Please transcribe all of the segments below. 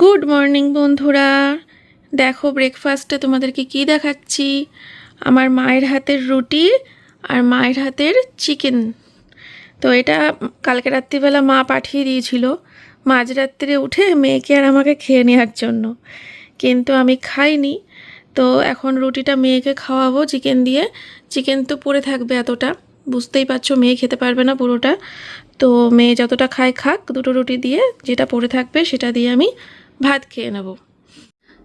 Good morning বন্ধুরা। দেখো ব্রেকফাস্টে তোমাদেরকে কি দেখাচ্ছি? আমার মায়ের হাতের রুটি আর মায়ের হাতের চিকেন তো এটা কালকে রাত্রিবেলা মা পাঠিয়ে দিয়েছিল। মাঝরাত্রে উঠে মেয়েকে আর আমাকে খেয়ে নেওয়ার জন্য। কিন্তু আমি খাইনি। তো এখন রুটিটা মেয়েকে খাওয়াবো চিকেন দিয়ে। চিকেন তো পড়ে থাকবে এতটা। বুঝতেই পারছ, মেয়ে খেতে পারবে না পুরোটা। তো মেয়ে যতটা খায় খাক, দুটো রুটি দিয়ে যেটা পড়ে থাকবে সেটা দিয়ে আমি ভাত খেয়ে নেব।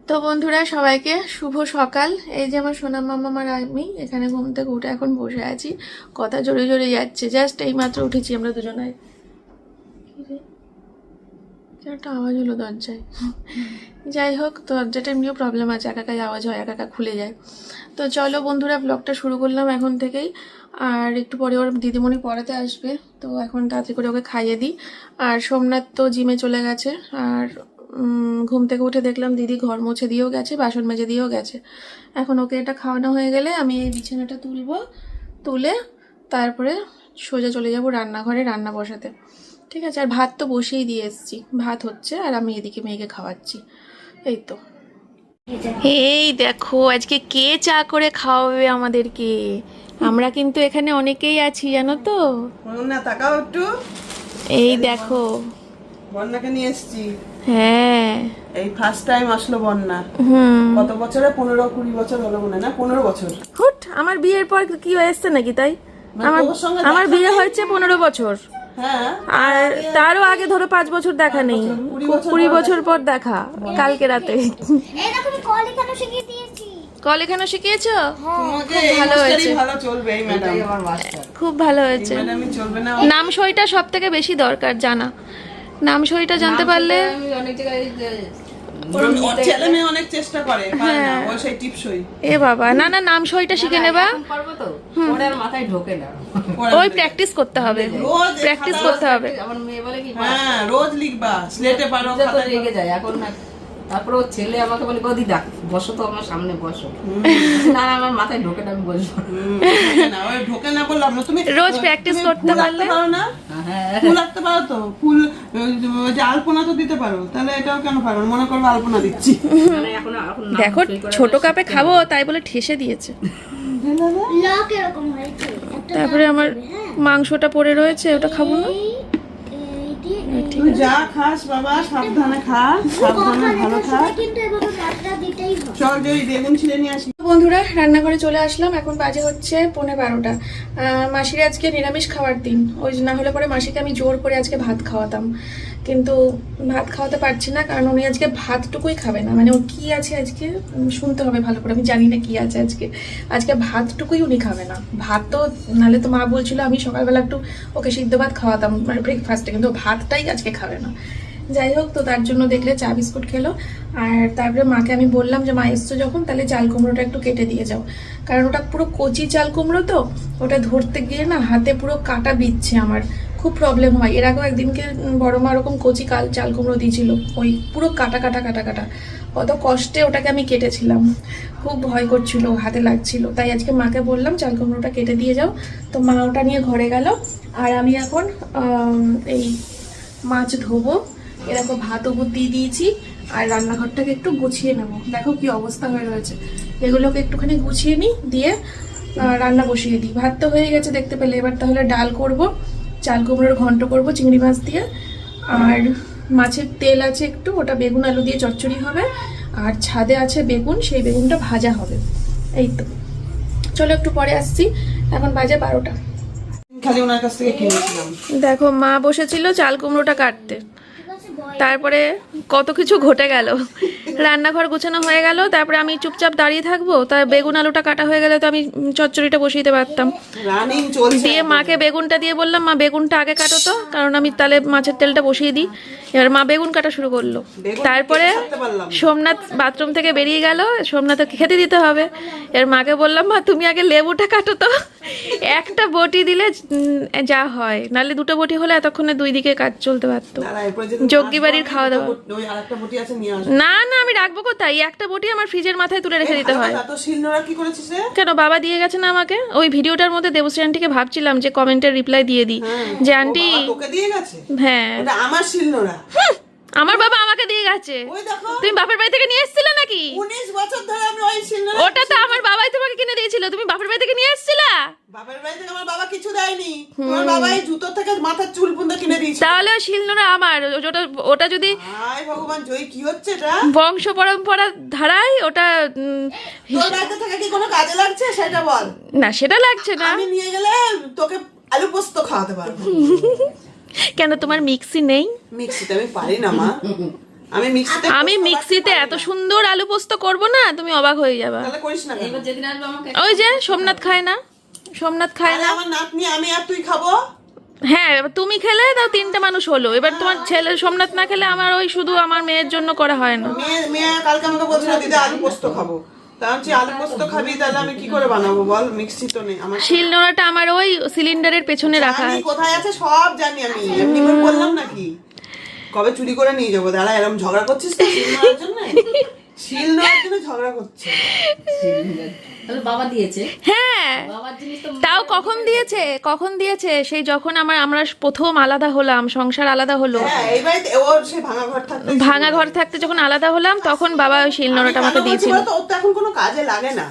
তো বন্ধুরা, সবাইকে শুভ সকাল। এই যে আমার সোনা মামা আর আমি এখানে ঘুম থেকে উঠে এখন বসে আছি। কথা জোরে জোরে যাচ্ছে। জাস্ট এই মাত্র উঠেছি আমরা দুজনায় একটা আওয়াজ হলো দরজায়। যাই হোক, দরজাটা এমনিও প্রবলেম আছে। একা একাই আওয়াজ হয়, একা একা খুলে যায়। তো চলো বন্ধুরা ব্লগটা শুরু করলাম এখন থেকেই। আর একটু পরে ওর দিদিমণি পড়াতে আসবে। তো এখন তাড়াতাড়ি করে ওকে খাইয়ে দিই। আর সোমনাথ তো জিমে চলে গেছে। আর ঘুম থেকে উঠে দেখলাম দিদি ঘর মুছে দিয়েও গেছে বাসন মেজে দিয়েও গেছে। এখন ওকে এটা খাওয়ানো হয়ে গেলে আমি এই বিছানাটা তুলবো তুলে তারপরে সোজা চলে যাব রান্নাঘরে রান্না বসাতে। ঠিক আছে আর ভাত তো বসিয়েই দিয়ে এসেছি। ভাত হচ্ছে আর আমি এদিকে মেয়েকে খাওয়াচ্ছি। এই তো। এই দেখো আজকে কে চা করে খাওয়াবে আমাদেরকে? আমরা কিন্তু এখানে অনেকেই আছি জানো তো? না তাকাও একটু। এই দেখো। বন্যাকে নিয়ে এসেছি। হ্যাঁ। এই ফার্স্ট টাইম আসলো বন্যা। হুম। কত বছরে? পনেরো কুড়ি বছর হলো মনে না? পনেরো বছর। হুট আমার বিয়ের পর কি এসছে নাকি তাই? আমার আমার বিয়ে হয়েছে পনেরো বছর। হ্যাঁ। আর তারও আগে ধরো পাঁচ বছর দেখা নেই। কুড়ি বছর পর দেখা। কালকে রাতে। কল এখানে শিখিয়েছো? ভালো হয়েছে। ভালো চলবে এই ম্যাডাম খুব ভালো হয়েছে। নাম সইটা সব থেকে বেশি দরকার জানা। নাম সইটা জানতে পারলে? ছেলে অনেক চেষ্টা করে হ্যাঁ। এ বাবা না না নাম সইটা শিখে নেবা। পারব তো। পরে আর মাথায় ঢোকে না। ওই প্র্যাকটিস করতে হবে। রোজ প্র্যাকটিস করতে হবে। আমার মেয়ে বলে কি হ্যাঁ রোজ লিখবা স্লেটে পারো রেগে যায় এখন না। তারপর ওর ছেলে আমাকে বলে কদি ডাক বসো তো আমার সামনে বসো। না না, আমার মাথায় ঢোকে না আমি বসবো ঢোকে না, ওই ঢোকে না বললাম না তুমি রোজ প্র্যাকটিস করতে পারলে? পারো না? হ্যাঁ। ফুল আঁকতে পারো তো? ফুল যে আলপনা তো দিতে পারো তাহলে এটাও কেন পারো মনে করব আলপনা দিচ্ছি। মানে এখন এখন দেখো ছোট কাপে খাব তাই বলে ঠেসে দিয়েছে। লক এরকম হয়েছে। তারপরে আমার মাংসটা পড়ে রয়েছে ওটা খাব না? তুই যা খাস বাবা সাবধানে খা সাবধানে ভালো খা কিন্তু এভাবে ভাতটা দিতেই হবে চল যে বেগুন ছিঁড়ে নিয়ে আসি। বন্ধুরা রান্নাঘরে চলে আসলাম এখন বাজে হচ্ছে পৌনে বারোটা। আহ, মাসির আজকে নিরামিষ খাওয়ার দিন ওই না হলে পরে মাসিকে আমি জোর করে আজকে ভাত খাওয়াতাম। কিন্তু ভাত খাওয়াতে পারছি না, কারণ উনি আজকে ভাতটুকুই খাবে না। মানে ওর কি আছে আজকে? শুনতে হবে ভালো করে। আমি জানি না কি আছে আজকে। আজকে ভাতটুকুই উনি খাবে না। ভাত তো নাহলে তো মা বলছিল আমি সকালবেলা একটু ওকে সিদ্ধ ভাত খাওয়াতাম মানে ব্রেকফাস্টে কিন্তু ভাতটাই আজকে খাবে না। যাই হোক, তো তার জন্য দেখলে চা বিস্কুট খেলো। আর তারপরে মাকে আমি বললাম যে, মা, এসছো যখন, তাহলে চাল কুমড়োটা একটু কেটে দিয়ে যাও। কারণ ওটা পুরো কচি চাল কুমড়ো তো, ওটা ধরতে গিয়ে না হাতে পুরো কাটা বিচ্ছে আমার। খুব প্রবলেম হয়। এর আগেও একদিনকে বড় মা ওরকম কচি কাল চাল কুমড়ো দিয়েছিল। ওই পুরো কাটা কাটা কাটা কাটা। কত কষ্টে ওটাকে আমি কেটেছিলাম। খুব ভয় করছিল, হাতে লাগছিল। তাই আজকে মাকে বললাম, চাল কুমড়োটা কেটে দিয়ে যাও। তো মা ওটা নিয়ে ঘরে গেল। আর আমি এখন এই মাছ ধোবো। এরকম ভাত উপর দিয়ে দিয়েছি। আর রান্নাঘরটাকে একটু গুছিয়ে নেব। দেখো কি অবস্থা হয়ে রয়েছে। এগুলোকে একটুখানি গুছিয়ে নিই, দিয়ে রান্না বসিয়ে দিই। ভাত তো হয়ে গেছে দেখতে পেলে। এবার তাহলে ডাল করব। চাল কুমড়োর ঘন্ট করব চিংড়ি মাছ দিয়ে। আর মাছের তেল আছে একটু ওটা বেগুন আলু দিয়ে চচ্চড়ি হবে। আর ছাদে আছে বেগুন সেই বেগুনটা ভাজা হবে। এই তো। চলো একটু পরে আসছি। এখন বাজে বারোটা। খালি ওনার কাছ থেকে কিনেছিলাম। দেখো মা বসেছিল চাল কুমড়োটা কাটতে। তারপরে কত কিছু ঘটে গেল। রান্নাঘর গোছানো হয়ে গেল তারপরে আমি চুপচাপ দাঁড়িয়ে থাকব তার বেগুন আলুটা কাটা হয়ে গেলে তো আমি চচ্চড়িটা বসিয়ে দিতে পারতাম। দিয়ে মাকে বেগুনটা দিয়ে বললাম মা বেগুনটা আগে কাটো তো কারণ আমি তাহলে মাছের তেলটা বসিয়ে দিই। এবার মা বেগুন কাটা শুরু করল। তারপরে। সোমনাথ বাথরুম থেকে বেরিয়ে গেল সোমনাথকে খেতে দিতে হবে। এর মাকে বললাম মা তুমি আগে লেবুটা কাটো তো একটা বটি দিলে যা হয় নাহলে দুটো বটি হলে এতক্ষণে দুই দিকে কাজ চলতে পারতো। দাঁড়া, এরপরে বাড়ির খাওয়া দাওয়া না না আমি রাখব কোথায়? একটা বটি আমার ফ্রিজের মাথায় তুলে রেখে দিতে হয়। কেন বাবা দিয়ে গেছে না আমাকে? ওই ভিডিওটার মধ্যে দেবশ্রী আন্টিকে ভাবছিলাম যে কমেন্টের রিপ্লাই দিয়ে দিই। যে আন্টি হ্যাঁ। আমার শিলনোড়া আমার বাবা আমাকে দিয়ে গেছে। ওই দেখো। তুমি বাপের বাড়ি থেকে নিয়ে এসেছিলে নাকি? উনিশ বছর ধরে আমি ওই ওটা তো আমার বাবাই তোমাকে কিনে দিয়েছিল। তুমি বাপের বাড়ি থেকে নিয়ে এসেছিলা? বাপের বাড়ি থেকে আমার বাবা কিছু দেয়নি। তোমার বাবা এই জুতো থেকে মাথার চুল পুন্দা কিনে দিয়েছে তাহলে শিলনোড়া আমার। ওটা ওটা যদি আয় ভগবান জয় কি হচ্ছে এটা? বংশ পরম্পরা ধারায় ওটা তোর বাড়িতে থেকে কি কোনো কাজে লাগছে? সেটা বল। না সেটা লাগছে না। আমি নিয়ে গেলে তোকে আলু পোস্ত খাওয়াতে পারব। কেন তোমার মিক্সি নেই? মিক্সিতে আমি পারি না মা। আমি মিক্সিতে আমি মিক্সিতে এত সুন্দর আলু পোস্ত করব না তুমি অবাক হয়ে যাবা। তাহলে করিস না এবার যেদিন আসবে আমাকে ওই যে সোমনাথ খায় না? সোমনাথ খায় না? আমার নাতনি আমি আর তুই খাব? হ্যাঁ তুমি খেলে তাও তিনটে মানুষ হলো। এবার তোমার ছেলে সোমনাথ না খেলে আমার ওই শুধু আমার মেয়ের জন্য করা হয় না। মেয়ে মেয়ে কালকে আমাকে বলছিল দিদি আলু পোস্ত খাব। আমি আলু পোস্ত খাবি তাহলে আমি কি করে বানাবো বল? মিক্সি তো নেই আমার শিলনোড়াটা আমার ওই সিলিন্ডারের পেছনে রাখা আছে। কোথায় আছে? সব জানি আমি। এমনি করে বললাম নাকি? কবে চুরি করে নিয়ে যাব? দাঁড়া এরকম ঝগড়া করছিস তো? শিল নেওয়ার জন্য? শিল নেওয়ার জন্য ঝগড়া করছে। তাহলে বাবা দিয়েছে। হ্যাঁ বাবার জিনিস তো তাও কখন দিয়েছে? কখন দিয়েছে? সেই যখন আমার আমরা প্রথম আলাদা হলাম সংসার আলাদা হলো। হ্যাঁ ভাঙা ঘর থাকতে ভাঙা ঘর থাকতে যখন আলাদা হলাম তখন বাবা ওই শিলনোড়াটা আমাকে দিয়েছিল। তো ওর তো এখন কোনো কাজে লাগে না।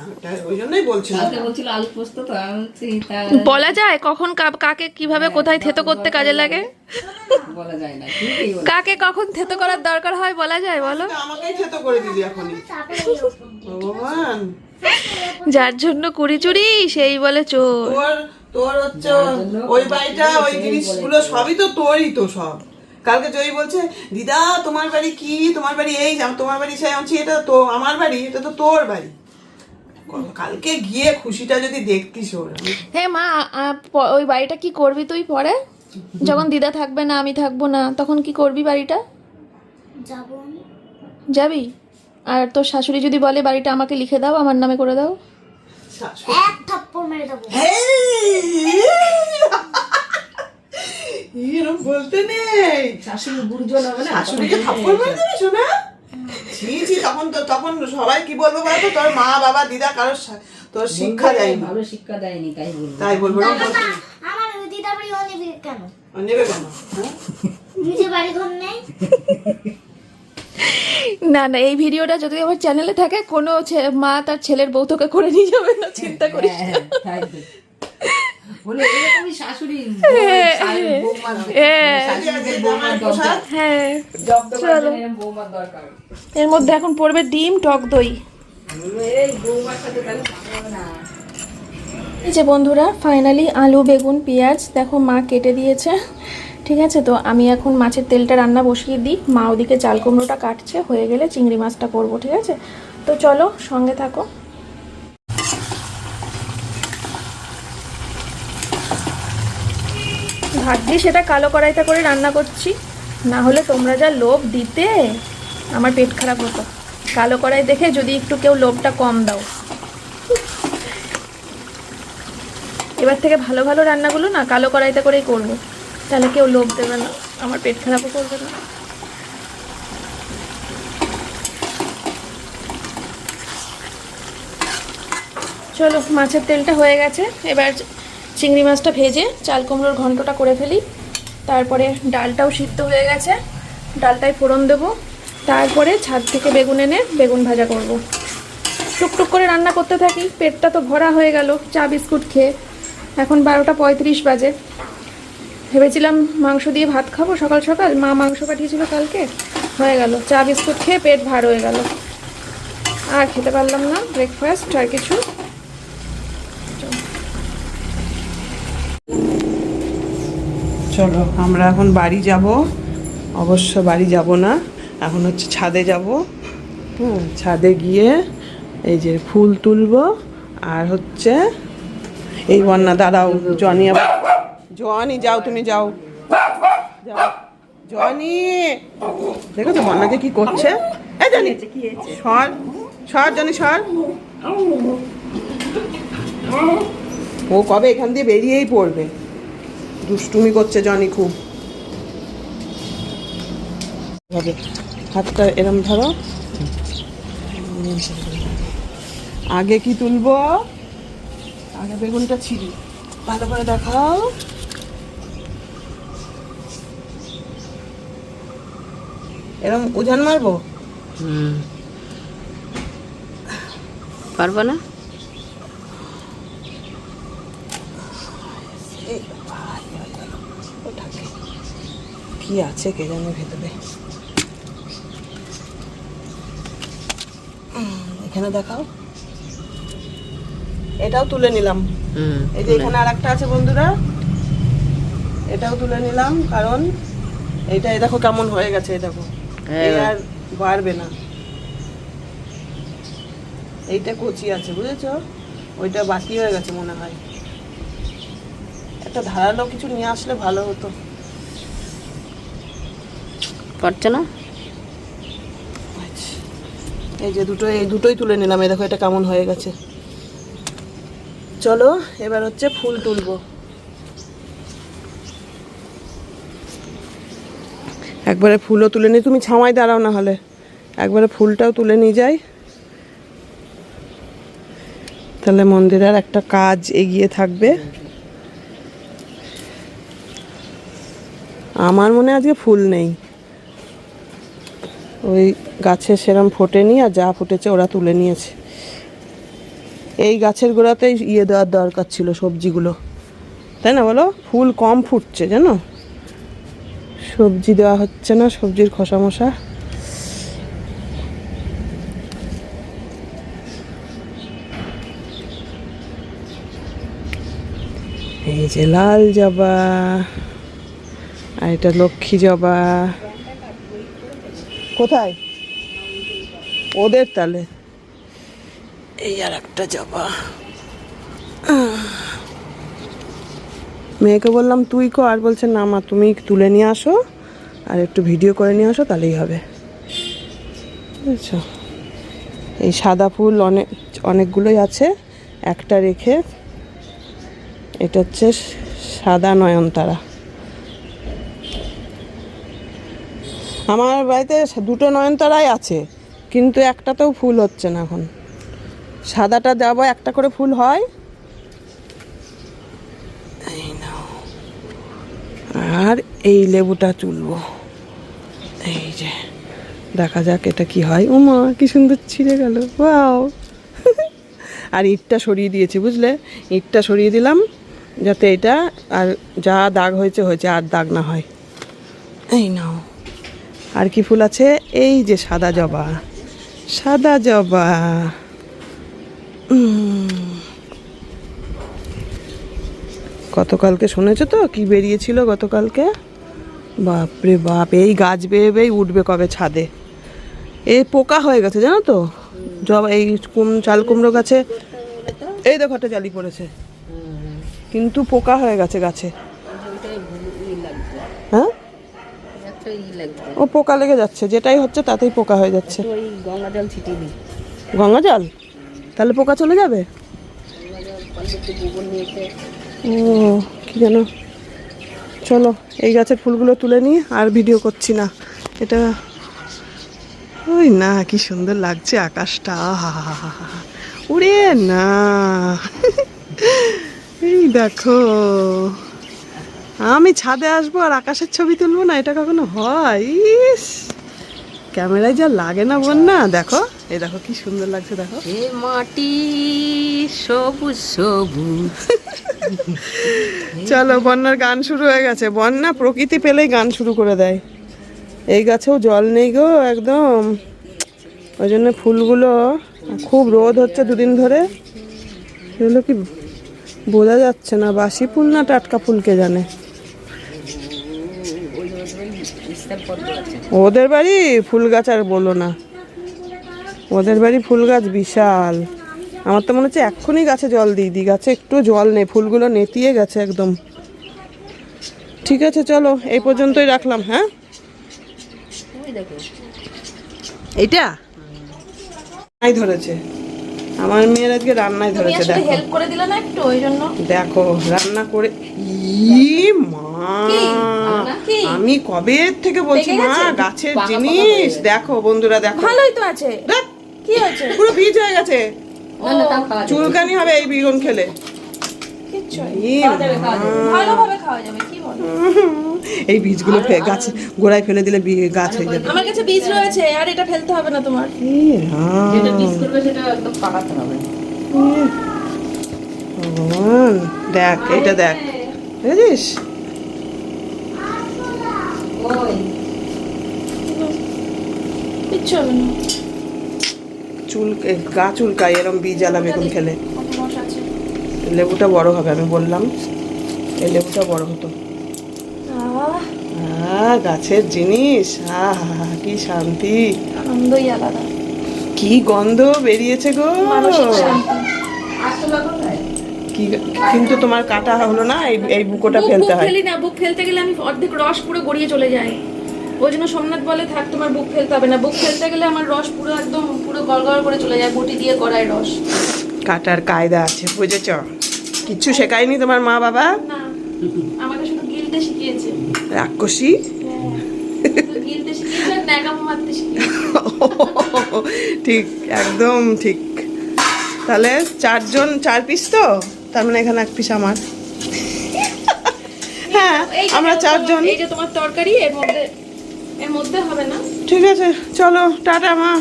ওই জন্যই বলছিলাম। আলু পোস্ত তো আমি বলছি তা বলা যায় কখন কা- কাকে কীভাবে কোথায় থেতো করতে কাজে লাগে? বলা যায় না কাকে কখন থেতো করার দরকার হয় বলা যায় বলো? আমাকেই থেতো করে দিলি এখনই। ভগবান। যার জন্য কুড়ি চুরি সেই বলে চোর। তোর তোর হচ্ছে ওই বাড়িটা ওই জিনিসগুলো সবই তো তোরই তো সব। কালকে জয়ী বলছে দিদা তোমার বাড়ি কি? তোমার বাড়ি এই তোমার বাড়ি সেই আমি এটা তো আমার বাড়ি এটা তো তোর বাড়ি। কালকে গিয়ে খুশিটা যদি দেখতিস ওর হ্যাঁ মা ওই বাড়িটা কি করবি তুই পরে? যখন দিদা থাকবে না আমি থাকব না তখন কি করবি বাড়িটা? যাব যাবি? আর তোর শাশুড়ি যদি বলে বাড়িটা আমাকে লিখে দাও আমার নামে করে দাও। শাশুড়ি এক থাপ্পড় মেরে দেবো। এরকম বলতে নেই। শাশুড়ি গুরুজন হবে না শাশুড়িকে থাপ্পড় মার দিবি শোনা? ছি ছি তখন তো তখন সবাই কি বলব বলতো তোর মা বাবা দিদা কারোর তোর শিক্ষা দেয়নি। ভালো শিক্ষা দেয়নি তাই বলব। তাই বলব। আমার বাড়ি কেন? কেন? নিজে বাড়ি ঘর নেই? না না এই ভিডিওটা যদি আমার চ্যানেলে থাকে কোনো ছে- মা তার ছেলের বউতকে করে নিয়ে যাবে না চিন্তা করিস হ্যাঁ, বৌমার হ্যাঁ। হ্যাঁ দরকার। এর মধ্যে এখন পড়বে ডিম টক দই। এই বৌমার সাথে তাহলে ভালো হবে না। এই যে বন্ধুরা ফাইনালি আলু বেগুন পেঁয়াজ দেখো মা কেটে দিয়েছে। ঠিক আছে? তো আমি এখন মাছের তেলটা রান্না বসিয়ে দিই। মা ওদিকে চাল কুমড়োটা কাটছে, হয়ে গেলে চিংড়ি মাছটা করব, ঠিক আছে? তো চলো, সঙ্গে থাকো। ভাগ্যে সেটা কালো কড়াইতে করে রান্না করছি। না হলে তোমরা যা লোভ দিতে, আমার পেট খারাপ হতো। কালো কড়াই দেখে যদি একটু কেউ লোভটা কম দাও। এবার থেকে ভালো ভালো রান্নাগুলো না কালো কড়াইতে করেই করব। তাহলে কেউ লোভ দেবে না, আমার পেট খারাপও করবে না। চলো, মাছের তেলটা হয়ে গেছে, এবার চিংড়ি মাছটা ভেজে চাল কুমড়োর ঘন্টটা করে ফেলি। তারপরে ডালটাও সিদ্ধ হয়ে গেছে ডালটাই ফোড়ন দেবো। তারপরে ছাদ থেকে বেগুন এনে বেগুন ভাজা করব। টুকটুক করে রান্না করতে থাকি, পেটটা তো ভরা হয়ে গেল, চা বিস্কুট খেয়ে। এখন বারোটা পঁয়ত্রিশ বাজে। ভেবেছিলাম মাংস দিয়ে ভাত খাব সকাল সকাল। মা মাংস পাঠিয়েছিল কালকে। হয়ে গেল। চা বিস্কুট খেয়ে পেট ভার হয়ে গেল। আর খেতে পারলাম না। ব্রেকফাস্ট আর কিছু। চলো, আমরা এখন বাড়ি যাব। অবশ্য বাড়ি যাব না। এখন হচ্ছে ছাদে যাব। হ্যাঁ ছাদে গিয়ে এই যে ফুল তুলবো। আর হচ্ছে এই বন্যা, দাঁড়াও, জনি আবার জনি যাও তুমি, যাও। যাও। জনি দেখো তো বন্যা যে কি করছে? এই জনি সর সর জনি সর। ও কবে এখান দিয়ে বেরিয়েই পড়বে? দুষ্টুমি করছে জনি খুব। হাতটা এরম ধরো। আগে কি তুলবো? আগে বেগুনটা ছিড়ি। ভালো করে দেখাও। এরকম উজান মারবো? হুম। পারব না? কি আছে কে জানে ভেতরে? এখানে দেখাও। এটাও তুলে নিলাম। হুম এই যে এখানে আর একটা আছে বন্ধুরা। এটাও তুলে নিলাম কারণ এটা এই দেখো কেমন হয়ে গেছে দেখো। আর বাড়বে না। এইটা কচি আছে বুঝেছ? ওইটা বাকি হয়ে গেছে মনে হয়। একটা ধারালো কিছু নিয়ে আসলে ভালো হতো। পারছে না? আচ্ছা। এই যে দুটো এই দুটোই তুলে নিলাম। এই দেখো এটা কেমন হয়ে গেছে। চলো এবার হচ্ছে ফুল তুলবো। একবারে ফুলও তুলে নিই। তুমি ছামাই দাঁড়াও না হলে। একবারে ফুলটাও তুলে নিয়ে যাই। তাহলে মন্দিরের একটা কাজ এগিয়ে থাকবে। আমার মনে আজকে ফুল নেই। ওই গাছে সেরম ফোটেনি আর যা ফুটেছে ওরা তুলে নিয়েছে। এই গাছের গোড়াতেই ইয়ে দেওয়ার দরকার ছিল সবজিগুলো। তাই না বলো? ফুল কম ফুটছে, জানো? সবজি দেওয়া হচ্ছে না, সবজির খোসা মশা। এই যে লাল জবা, আর এটা লক্ষ্মী জবা। কোথায়? ওদের তালে। এই আর একটা জবা। মেয়েকে বললাম, তুই কো? আর বলছে, না মা, তুমি তুলে নিয়ে আসো আর একটু ভিডিও করে নিয়ে আসো, তাহলেই হবে। বুঝেছ এই সাদা ফুল অনেক অনেকগুলোই আছে, একটা রেখে, এটা হচ্ছে সাদা নয়নতারা। আমার বাড়িতে দুটো নয়নতারাই আছে, কিন্তু একটাতেও ফুল হচ্ছে না এখন। সাদাটা যাব একটা করে ফুল হয় এই নাও আর এই লেবুটা তুলবো। এই যে, দেখা যাক এটা কি হয়। উমা, কি সুন্দর ছিঁড়ে গেল। ওয়াও। আর ইটটা সরিয়ে দিয়েছি, বুঝলে? ইটটা সরিয়ে দিলাম, যাতে এটা আর যা দাগ হয়েছে হয়েছে, আর দাগ না হয়। এই নাও। আর কি ফুল আছে? এই যে সাদা জবা। সাদা জবা। উম। গতকালকে শুনেছো তো? কি বেরিয়েছিল গতকালকে? বাপরে বাপ, এই গাছ বেয়ে বেয়ে উঠবে কবে ছাদে? এই পোকা হয়ে গেছে, জানো তো? জবা, এই কুম, চাল কুমড়ো গাছে, এই দেখো একটা জালি পড়েছে। কিন্তু পোকা হয়ে গেছে গাছে। হ্যাঁ? ও পোকা লেগে যাচ্ছে, যেটাই হচ্ছে তাতেই পোকা হয়ে যাচ্ছে। গঙ্গা জল ছিটিয়ে তাহলে পোকা চলে যাবে? ও, কি যেন। চলো, এই গাছের ফুলগুলো তুলে নিই, আর ভিডিও করছি না। এটা, ওই না, কি সুন্দর লাগছে আকাশটা উড়ে না। এই দেখো, আমি ছাদে আসব আর আকাশের ছবি তুলবো না, এটা কখনো হয়? ইস। ক্যামেরায় যা লাগে না বোন না দেখো এই দেখো কি সুন্দর লাগছে দেখো। হে মাটি সবুজ সবুজ। চলো বন্যার গান শুরু হয়ে গেছে। বন্যা প্রকৃতি পেলেই গান শুরু করে দেয়। এই গাছেও জল নেই গো একদম। ওই জন্য ফুলগুলো খুব রোদ হচ্ছে দুদিন ধরে। এগুলো কি বোঝা যাচ্ছে না বাসি ফুল না টাটকা ফুলকে জানে ওই ওই বিস্তার পদ্ম আছে ওদের বাড়ি ফুল গাছ আর বলো না। ওদের বাড়ি ফুল গাছ বিশাল। আমার তো মনে হচ্ছে এক্ষুনি গাছে জল দিই দিই গাছে একটু জল নেই ফুলগুলো নেতিয়ে গেছে একদম। ঠিক আছে চলো এই পর্যন্তই রাখলাম হ্যাঁ? এইটা? রান্নায় ধরেছে। আমার মেয়ের আজকে রান্নায় ধরেছে দেখো। হেল্প করে দিলে না একটু ওই জন্য? দেখো রান্না করে ই মা। আমি কবে থেকে বলছি মা গাছের জিনিস। দেখো বন্ধুরা দেখো। ভালোই তো আছে। কি হয়েছে? পুরো ভিজ হয়ে গেছে। চুলকানি হবে এই বেগুন খেলে। এই বীজগুলো গাছে গোড়ায় ফেলে দিলে গাছ হয়ে যাবে। আমার কাছে বীজ রয়েছে আর এটা ফেলতে হবে না তোমার। যেটা মিস করবে সেটা একদম পাকাতে হবে। দেখ এটা দেখ। বুঝিস ওই। কিচ্ছু হবে না। চুল গা চুলকায় এরম বীজ আলাম বেগুন খেলে লেবুটা বড় হবে আমি বললাম। এই লেবুটা বড় হতো। গাছের জিনিস। আহ কি শান্তি। আনন্দই আলাদা। কি গন্ধ বেরিয়েছে গো। কি কিন্তু তোমার কাটা হলো না এই এই বুকোটা বুক- ফেলতে হয়। ফেলি না বুক ফেলতে গেলে আমি অর্ধেক রস পুরো গড়িয়ে চলে যায় ওই জন্য সোমনাথ বলে থাক তোমার বুক ফেলতে হবে না। বুক ফেলতে গেলে আমার রস পুরো একদম পুরো গড়গড় করে চলে যায় বটি দিয়ে গড়ায় রস। কাটার কায়দা আছে বুঝেছ? কিচ্ছু শেখায়নি তোমার মা বাবা? আমাকে শুধু গিলতে শিখিয়েছে। রাক্ষসী? শিখিয়েছে ঠিক একদম ঠিক। তাহলে চারজন চার পিস তো? তার মানে এখানে এক পিস আমার। হ্যাঁ আমরা চারজন। এই যে তোমার তরকারি এর মধ্যে এর মধ্যে হবে না? ঠিক আছে চলো টাটা মা।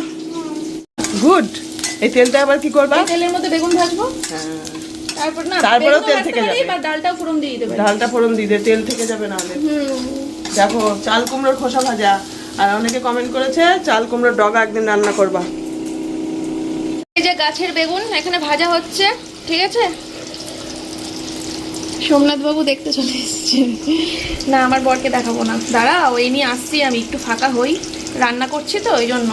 গুড। এই তেলটা আবার কি করবা? তেলের মধ্যে বেগুন ভাজবো? হ্যাঁ। তারপর না তারপরেও তেল থেকে যাবে। বা ডালটাও ফোড়ন দিয়ে পারি। ডালটা ফোড়ন দিয়ে দে তেল থেকে যাবে হুম। দেখো চাল কুমড়োর খোসা ভাজা। আর অনেকে কমেন্ট করেছে চাল কুমড়োর ডগা একদিন রান্না করবা। এই যে গাছের বেগুন এখানে ভাজা হচ্ছে ঠিক আছে? সোমনাথ বাবু দেখতে চলে এসেছে। না আমার বরকে দেখাবো না। দাঁড়াও এই নিয়ে আসছি আমি একটু ফাঁকা হই। রান্না করছি তো ওই জন্য।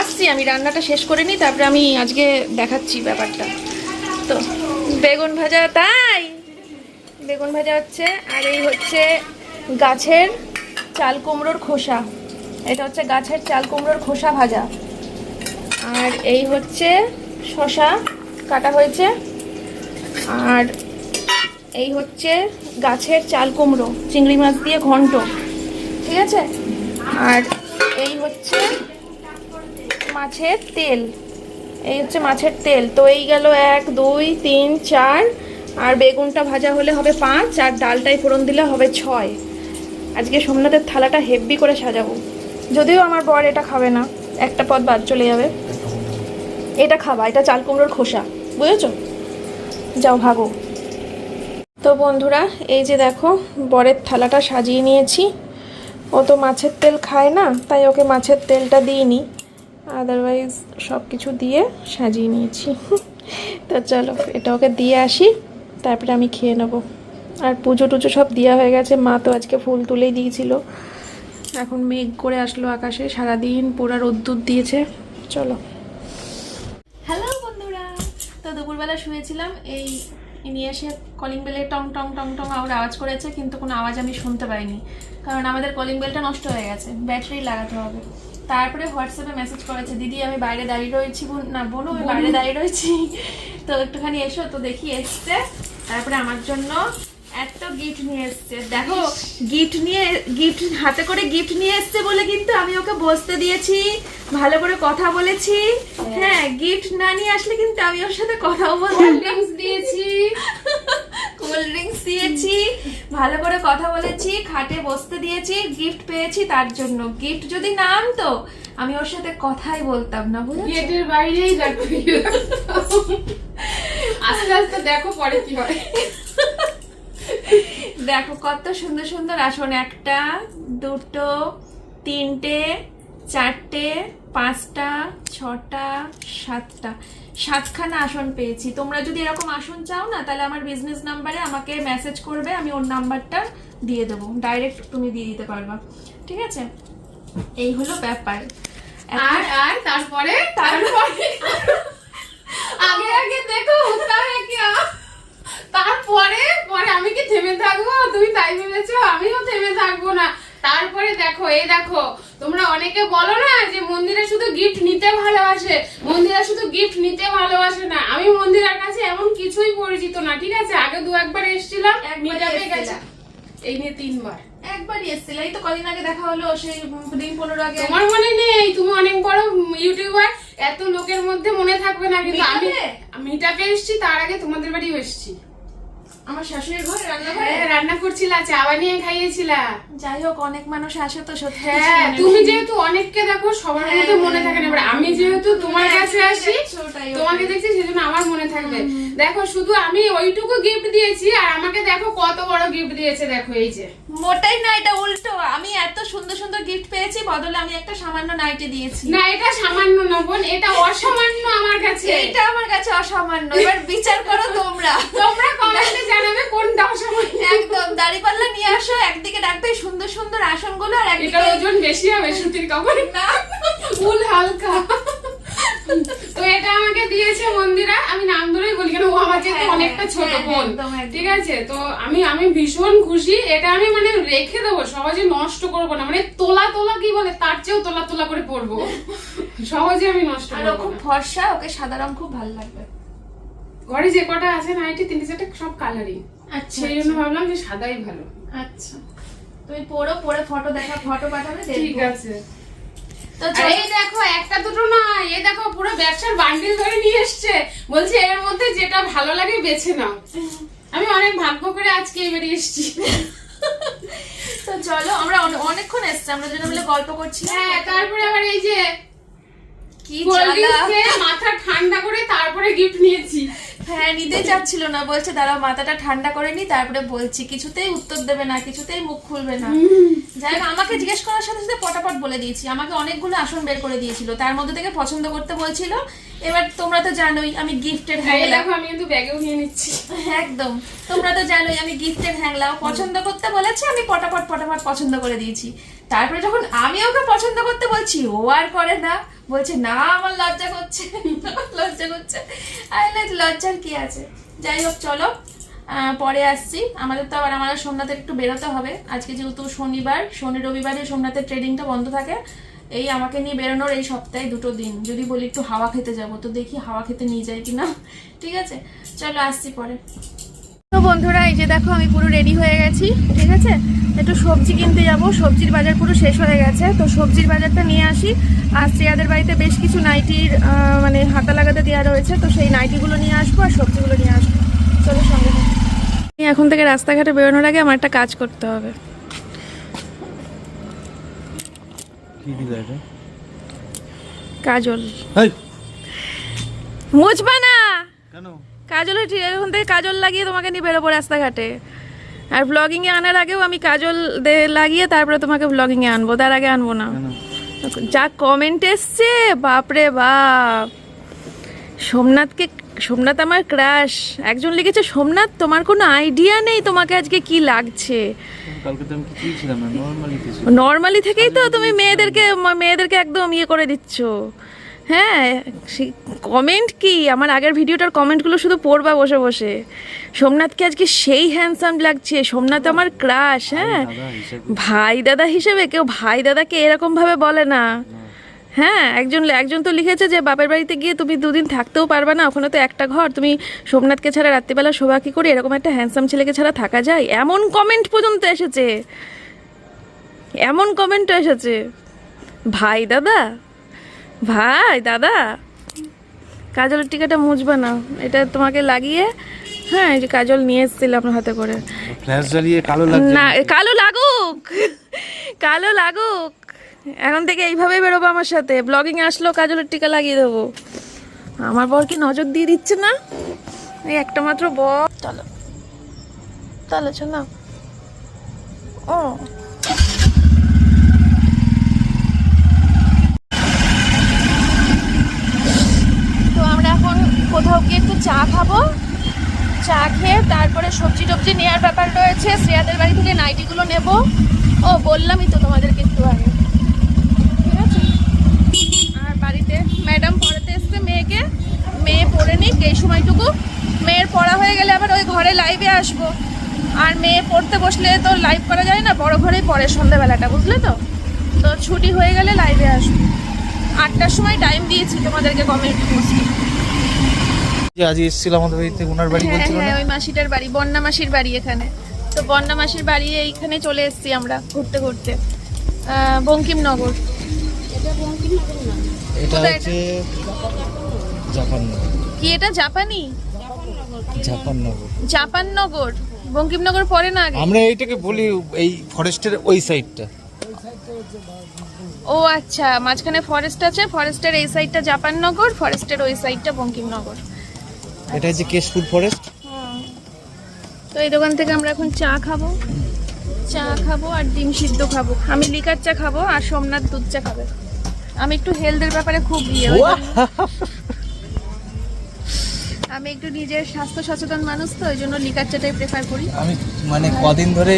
আসছি আমি রান্নাটা শেষ করে নিই তারপরে আমি আজকে দেখাচ্ছি ব্যাপারটা। তো বেগুন ভাজা, তাই? বেগুন ভাজা হচ্ছে, আর এই হচ্ছে গাছের চাল কুমড়োর খোসা। এটা হচ্ছে গাছের চাল কুমড়োর খোসা ভাজা। আর এই হচ্ছে শশা কাটা হয়েছে। আর এই হচ্ছে গাছের চাল কুমড়ো, চিংড়ি মাছ দিয়ে ঘন্ট। ঠিক আছে? আর এই হচ্ছে মাছের তেল। এই হচ্ছে মাছের তেল। তো এই গেল এক, দুই, তিন, চার, আর বেগুনটা ভাজা হলে হবে পাঁচ, আর ডালটাই ফোড়ন দিলে হবে ছয়। আজকে সোমনাথের থালাটা হেভি করে সাজাবো। যদিও আমার বর এটা খাবে না। একটা পদ বাদ চলে যাবে। এটা খাবা, এটা চাল কুমড়োর খোসা। বুঝেছ? যাও ভাগো। তো বন্ধুরা, এই যে দেখো, বরের থালাটা সাজিয়ে নিয়েছি। ও তো মাছের তেল খায় না, তাই ওকে মাছের তেলটা দিইনি। আদারওয়াইজ সব কিছু দিয়ে সাজিয়ে নিয়েছি। তো চলো, এটা ওকে দিয়ে আসি, তারপরে আমি খেয়ে নেব। আর পুজো টুজো সব দেওয়া হয়ে গেছে, মা তো আজকে ফুল তুলেই দিয়েছিল। এখন মেঘ করে আসলো আকাশে, সারাদিন পুরা রোদ্দুর দিয়েছে। চলো। হ্যালো বন্ধুরা। তো দুপুরবেলা শুয়েছিলাম, এই নিয়ে এসে কলিং বেলে টং টং টং টং আবার আওয়াজ করেছে, কিন্তু কোনো আওয়াজ আমি শুনতে পাইনি। কারণ আমাদের কলিং বেলটা নষ্ট হয়ে গেছে, ব্যাটারি লাগাতে হবে। তারপরে হোয়াটসঅ্যাপে মেসেজ করেছে দিদি আমি বাইরে দাঁড়িয়ে রয়েছি না বলো আমি বাইরে দাঁড়িয়ে রয়েছি। তো একটুখানি এসো তো দেখি এসছে। তারপরে আমার জন্য এত গিফট নিয়ে এসছে। দেখো গিফট নিয়ে গিফট হাতে করে গিফট নিয়ে এসছে বলে কিন্তু আমি ওকে বসতে দিয়েছি ভালো করে কথা বলেছি। হ্যাঁ। গিফট না নিয়ে আসলে কিন্তু আমি ওর সাথে কথাও বলতে ড্রিঙ্কস দিয়েছি। কোল্ড ড্রিঙ্কস দিয়েছি ভালো করে কথা বলেছি খাটে বসতে দিয়েছি গিফট পেয়েছি তার জন্য। গিফট যদি না আনতো আমি ওর সাথে কথাই বলতাম না বুঝেছ? গেটের বাইরেই দেখো আস্তে আস্তে দেখো পরে কি হয়। দেখো কত সুন্দর সুন্দর আসন একটা দুটো তিনটে চারটে পাঁচটা ছটা সাতটা। সাতখানা আসন পেয়েছি। তোমরা যদি এরকম আসন চাও না তাহলে আমার বিজনেস নাম্বারে আমাকে মেসেজ করবে আমি ওর নাম্বারটা দিয়ে দেবো। ডাইরেক্ট তুমি দিয়ে দিতে পারবা। ঠিক আছে? এই হলো ব্যাপার। আর আর তারপরে? তারপরে আগে আগে দেখো কি তারপরে পরে আমি কি থেমে থাকব? তুমি তাই ভেবেছো আমিও থেমে থাকব না। তারপরে দেখো এই দেখো তোমরা অনেকে বলো না যে মন্দিরে শুধু গিফট নিতে ভালোবাসে। মন্দিরা শুধু গিফট নিতে ভালোবাসে না। আমি মন্দিরের কাছে এমন কিছুই পরিচিত না ঠিক আছে? আগে দু একবার এসেছিলাম এক মিটা পেয়ে গেছে। এই নিয়ে তিনবার। একবারই এসেছিল। এই তো কদিন আগে দেখা হলো সেই দিন পনেরো আগে। তোমার মনে নেই? তুমি অনেক বড় ইউটিউবার। এত লোকের মধ্যে মনে থাকবে না কিন্তু আমি মিটাপে? এসেছি তার আগে তোমাদের বাড়িও এসেছি। আমার শাশুড়ির ঘরে রান্নাঘরে হ্যাঁ, রান্না করছিলা চা বানিয়ে খাইয়েছিলা। যাই হোক অনেক মানুষ আসে তো সত্যি হ্যাঁ তুমি যেহেতু অনেককে দেখো সবার মধ্যে মনে থাকে না। এবার আমি যেহেতু তোমার কাছে আসি তোমাকে দেখছি সেজন্য আমার মনে থাকবে। দেখো শুধু আমি ওইটুকু গিফট দিয়েছি আর আমাকে দেখো কত বড় গিফট দিয়েছে দেখো এই যে। মোটাই না এটা উল্টো। আমি এত সুন্দর সুন্দর গিফট পেয়েছি বদলে আমি একটা সামান্য নাইটি দিয়েছি। না এটা সামান্য না বোন এটা অসামান্য আমার কাছে। এইটা আমার কাছে অসামান্য। এবার বিচার করো তোমরা। তোমরা কমেন্টে জানাবে কোনটা অসামান্য। একদম দাড়িপাল্লা নিয়ে আসো একদিকে রাখবে সুন্দর সুন্দর আসনগুলো আর একদিকে ওজন বেশি হবে সুতির কাপড়। না। ফুল হালকা। এটা দিয়েছে মন্দিরা আমি নাম ধরেই বলি কেন ও আমার চেয়ে তো হ্যাঁ, অনেকটা ছোট হ্যাঁ, বোন। ঠিক আছে? তো আমি আমি ভীষণ খুশি এটা আমি মানে রেখে দেবো সহজে নষ্ট করব না মানে তোলা তোলা কি বলে তার চেয়েও তোলা তোলা করে পরবো। সহজে আমি নষ্ট করব খুব। ফর্সা ওকে সাদা রং খুব ভালো লাগবে। ঘরে যে কটা আছে নাইটি তিনটে চারটে সব কালারই আচ্ছা সেই জন্য ভাবলাম যে সাদাই ভালো। আচ্ছা। তুমি পড়ো পরে ফটো দেখা ফটো পাঠাবে ঠিক আছে। তো এই দেখো একটা দুটো না এ দেখো পুরো ব্যবসার বান্ডিল ধরে নিয়ে এসছে। বলছে এর মধ্যে যেটা ভালো লাগে বেছে নাও। আমি অনেক ভাগ্য করে আজকে এই বেরিয়ে এসেছি। তো চলো আমরা অনে- অনেকক্ষণ এসছি আমরা যেন বলে গল্প করছি হ্যাঁ তারপরে আবার এই যে কি মাথা ঠান্ডা করে তারপরে গিফট নিয়েছি। হ্যাঁ নিতে চাচ্ছিল না বলছে মাথাটা ঠান্ডা করে নি তারপরে বলছি কিছুতেই উত্তর দেবে না কিছুতেই মুখ খুলবে না। যাই হোক আমাকে জিজ্ঞেস করার সাথে সাথে পটাপট বলে দিয়েছি। আমাকে অনেকগুলো আসন বের করে দিয়েছিল। তার মধ্যে থেকে পছন্দ করতে বলছিল এবার তোমরা তো জানোই আমি গিফটের হ্যাংলা দেখো আমি কিন্তু ব্যাগেও নিয়ে নিচ্ছি। একদম তোমরা তো জানোই আমি গিফটের হ্যাংলাও। পছন্দ করতে বলেছে আমি পটাপট পটাপট পছন্দ করে দিয়েছি। তারপরে যখন আমি ওকে পছন্দ করতে বলছি, ও আর করে না। বলছে, না, আমার লজ্জা করছে লজ্জা করছে। আরে লজ্জার কি আছে? যাই হোক, চলো। পরে আসছি। আমাদের তো আবার, আমাদের সোমনাথে একটু বেরোতে হবে। আজকে যেহেতু শনিবার, শনি রবিবারে সোমনাথের ট্রেডিংটা বন্ধ থাকে। এই আমাকে নিয়ে বেরোনোর এই সপ্তাহে দুটো দিন। যদি বলি একটু হাওয়া খেতে যাব, তো দেখি হাওয়া খেতে নিয়ে যাই কিনা। ঠিক আছে? চলো, আসছি পরে। তো বন্ধুরা এই যে দেখো আমি পুরো রেডি হয়ে গেছি ঠিক আছে? একটু সবজি কিনতে যাব সবজির বাজার পুরো শেষ হয়ে গেছে। তো সবজির বাজারটা নিয়ে আসি। আর শ্রেয়াদের বাড়িতে বেশ কিছু নাইটির মানে হাতা লাগাতে দেওয়া রয়েছে তো সেই নাইটিগুলো নিয়ে আসব আর সবজিগুলো নিয়ে আসব। চলো সঙ্গে। এখন থেকে রাস্তাঘাটে বেরোনোর আগে আমার একটা কাজ করতে হবে। কাজল। মুছবা না! কেন? কাজল এখন থেকে কাজল লাগিয়ে তোমাকে নিয়ে বেরোবো রাস্তাঘাটে। আর ব্লগিংয়ে আনার আগেও আমি কাজল লাগিয়ে তারপরে তোমাকে ব্লগিংয়ে আনব তার আগে আনব না। যা কমেন্ট এসছে বাপরে বাপ। সোমনাথকে সোমনাথ আমার ক্রাশ একজন লিখেছে সোমনাথ তোমার কোনো আইডিয়া নেই তোমাকে আজকে কি লাগছে? নর্মালি থেকেই তো তুমি মেয়েদেরকে মেয়েদেরকে একদম ইয়ে করে দিচ্ছ। হ্যাঁ কমেন্ট কি? আমার আগের ভিডিওটার কমেন্টগুলো শুধু পড়বা বসে বসে। সোমনাথকে আজকে সেই হ্যান্ডসাম লাগছে। সোমনাথ আমার ক্রাশ হ্যাঁ। ভাই দাদা হিসেবে কেউ ভাই দাদাকে এরকমভাবে বলে না। হ্যাঁ একজন একজন তো লিখেছে যে বাপের বাড়িতে গিয়ে তুমি দুদিন থাকতেও পারবে না ওখানে তো একটা ঘর। তুমি সোমনাথকে ছাড়া রাত্রিবেলা শোভা কি করে এরকম একটা হ্যান্ডসাম ছেলেকে ছাড়া থাকা যায়? এমন কমেন্ট পর্যন্ত এসেছে। এমন কমেন্ট এসেছে। ভাই দাদা ভাই দাদা। কাজলের টিকাটা মুছবে না। এটা তোমাকে লাগিয়ে হ্যাঁ এই যে কাজল নিয়ে এসেছিলাম হাতে করে। ফ্ল্যাশ জ্বালিয়ে কালো লাগছে না কালো লাগুক। কালো লাগুক। এখন থেকে এইভাবেই বেরোবো আমার সাথে। ব্লগিং আসলো কাজলের টিকা লাগিয়ে দেবো। আমার বর কি নজর দিয়ে দিচ্ছে না? এই একটা মাত্র বর। চলো। চলো চলো। ও তো আমরা এখন কোথাও গিয়ে একটু চা খাব। চা খেয়ে তারপরে সবজি টবজি নেওয়ার ব্যাপার রয়েছে। শ্রেয়াদের বাড়ি থেকে নাইটিগুলো নেব। ও, বললামই তো তোমাদেরকে একটু আগে। আর বাড়িতে ম্যাডাম পড়াতে এসছে মেয়েকে। মেয়ে পড়ে নিক এই সময়টুকু। মেয়ের পড়া হয়ে গেলে আবার ওই ঘরে লাইভে আসব। আর মেয়ে পড়তে বসলে তো লাইভ করা যায় না, বড় ঘরেই পড়ে বুঝলে তো? তো ছুটি হয়ে গেলে লাইভে আসব। আটটার সময় টাইম দিয়েছি তোমাদেরকে কমেন্ট পোস্টে যে আজ এসেছিল আমাদের বাড়িতে ওনার বাড়ি হ্যাঁ বলছিল হ্যাঁ ওই মাসিটার বাড়ি বন্যা মাসির বাড়ি এখানে। তো বন্যা মাসির বাড়ি এইখানে চলে এসেছি আমরা ঘুরতে ঘুরতে। বঙ্কিমনগর। এটা কোথায় হচ্ছে জাপান কি এটা জাপানি? জাপাননগর। জাপাননগর। বঙ্কিমনগর পরে না আগে? আমরা এইটাকে বলি এই ফরেস্টের ওই সাইডটা। ও আচ্ছা মাঝখানে ফরেস্ট আছে ফরেস্টের এই সাইডটা জাপাননগর ফরেস্টের ওই সাইডটা বঙ্কিমনগর। এটা হচ্ছে কেশপুর ফরেস্ট তো এই দোকান থেকে আমরা এখন চা খাব। চা খাব আর ডিম সিদ্ধ খাব। আমি লিকার চা খাব আর সোমনাথ দুধ চা খাবে। আমি একটু হেলথের ব্যাপারে খুব ইয়ে আমি একটু নিজের স্বাস্থ্য সচেতন মানুষ তো ওই জন্য লিকার চাটাই প্রেফার করি। আমি মানে কদিন ধরে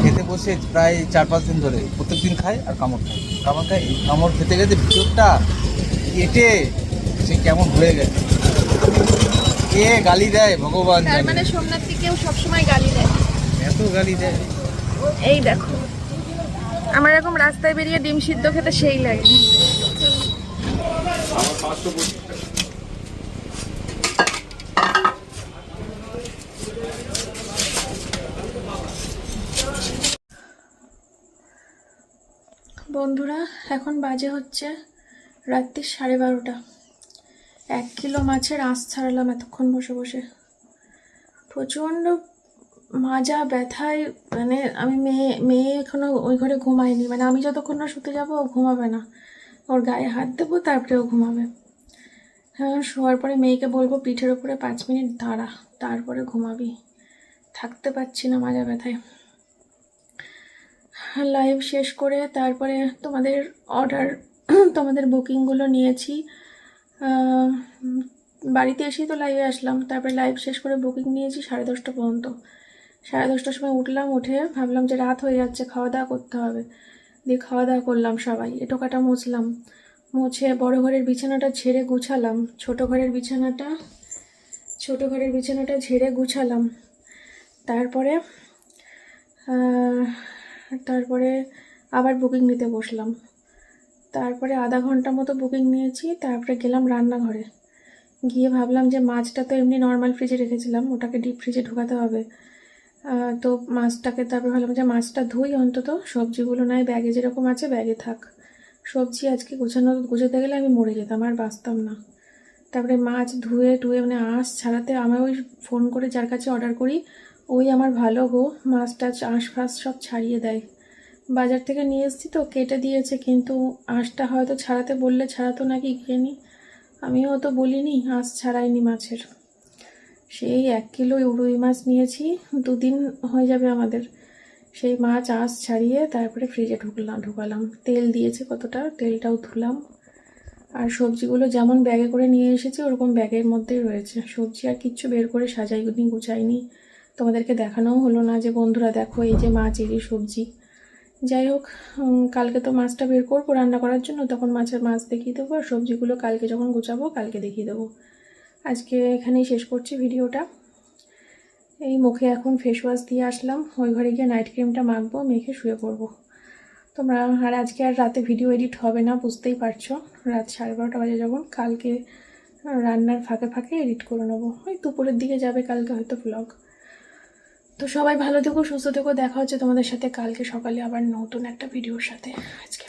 খেতে বসে প্রায় চার পাঁচ দিন ধরে প্রত্যেকদিন খাই আর কামড় খাই। কামড় খাই কামড় খেতে খেতে ভিতরটা কেটে সে কেমন হয়ে গেছে। কে গালি দেয়? ভগবান তার মানে সোমনাথকে কেউ সবসময় গালি দেয়। এত গালি দেয়। এই দেখো। আমার এরকম রাস্তায় বেরিয়ে ডিম সিদ্ধ খেতে সেই লাগে। বন্ধুরা এখন বাজে হচ্ছে রাত্রি সাড়ে বারোটা। এক কিলো মাছের আঁশ ছাড়ালাম এতক্ষণ বসে বসে। প্রচণ্ড মাজা, ব্যথায় মানে আমি মেয়ে মেয়ে এখনও ওই ঘরে ঘুমায়নি। মানে আমি যতক্ষণ না শুতে যাব, ও ঘুমাবে না। ওর গায়ে হাত দেবো, তারপরে ও ঘুমাবে। হ্যাঁ শোয়ার পরে মেয়েকে বলব, পিঠের ওপরে পাঁচ মিনিট দাঁড়া, তারপরে ঘুমাবি। থাকতে পারছি না মাজা, ব্যথায়। লাইভ শেষ করে তারপরে তোমাদের অর্ডার তোমাদের বুকিংগুলো নিয়েছি। বাড়িতে এসেই তো লাইভে আসলাম। তারপরে লাইভ শেষ করে বুকিং নিয়েছি সাড়ে দশটা পর্যন্ত। সাড়ে দশটার সময় উঠলাম, উঠে ভাবলাম যে রাত হয়ে যাচ্ছে, খাওয়া দাওয়া করতে হবে। দিয়ে খাওয়া দাওয়া করলাম সবাই এটো কাটা মুছলাম। মুছে বড় ঘরের বিছানাটা ঝেড়ে গুছালাম। ছোট ঘরের বিছানাটা, ছোট ঘরের বিছানাটা ঝেড়ে গুছালাম। তারপরে তারপরে আবার বুকিং নিতে বসলাম। তারপরে আধা ঘণ্টা মতো বুকিং নিয়েছি, তারপরে গেলাম রান্নাঘরে। গিয়ে ভাবলাম যে মাছটা তো এমনি নর্মাল ফ্রিজে রেখেছিলাম, ওটাকে ডিপ ফ্রিজে ঢোকাতে হবে। তো মাছটাকে তারপরে ভাবলাম যে মাছটা ধুই অন্তত, সবজিগুলো নয় ব্যাগে যেরকম আছে ব্যাগে থাক। সবজি আজকে গোছানো, গুছোতে গেলে আমি মরে যেতাম, আর বাঁচতাম না। তারপরে মাছ ধুয়ে টুয়ে মানে আঁশ ছাড়াতে আমি ওই ফোন করে যার কাছে অর্ডার করি, ওই আমার ভালো গো, মাছটা আঁশ ফাঁস সব ছাড়িয়ে দেয়। বাজার থেকে নিয়ে এসেছি তো, কেটে দিয়েছে, কিন্তু আঁশটা হয়তো ছাড়াতে বললে ছাড়াতো নাকি গিয়ে নি আমিও তো বলিনি, আঁশ ছাড়াইনি মাছের। সেই এক কিলো রুই মাছ নিয়েছি, দুদিন হয়ে যাবে আমাদের। সেই মাছ আঁশ ছাড়িয়ে তারপরে ফ্রিজে ঢুকলাম, ঢুকালাম। তেল দিয়েছে কতটা, তেলটাও ধুলাম। আর সবজিগুলো যেমন ব্যাগে করে নিয়ে এসেছি, ওরকম ব্যাগের মধ্যেই রয়েছে। সবজি আর কিচ্ছু বের করে সাজাইনি গুছাইনি। তোমাদেরকে দেখানোও হলো না যে, বন্ধুরা দেখো এই যে মাছ এরই সবজি। যাই হোক কালকে তো মাছটা বের করব রান্না করার জন্য, তখন মাছের মাছ দেখিয়ে দেবো আর সবজিগুলো কালকে যখন গুছাবো কালকে দেখিয়ে দেবো। আজকে এখানেই শেষ করছি ভিডিওটা। এই মুখে এখন ফেস ওয়াশ দিয়ে আসলাম, ওই ঘরে গিয়ে নাইট ক্রিমটা মাখবো, মেখে শুয়ে পড়ব। তোমরা আর আজকে আর রাতে ভিডিও এডিট হবে না, বুঝতেই পারছ। রাত সাড়ে বারোটা বাজে যখন, কালকে রান্নার ফাঁকে ফাঁকে এডিট করে নেব। ওই দুপুরের দিকে যাবে কালকে হয়তো ব্লগ তো সবাই ভালো থেকো, সুস্থ থেকো। দেখা হচ্ছে তোমাদের সাথে কালকে সকালে আবার নতুন একটা ভিডিওর সাথে। আজকে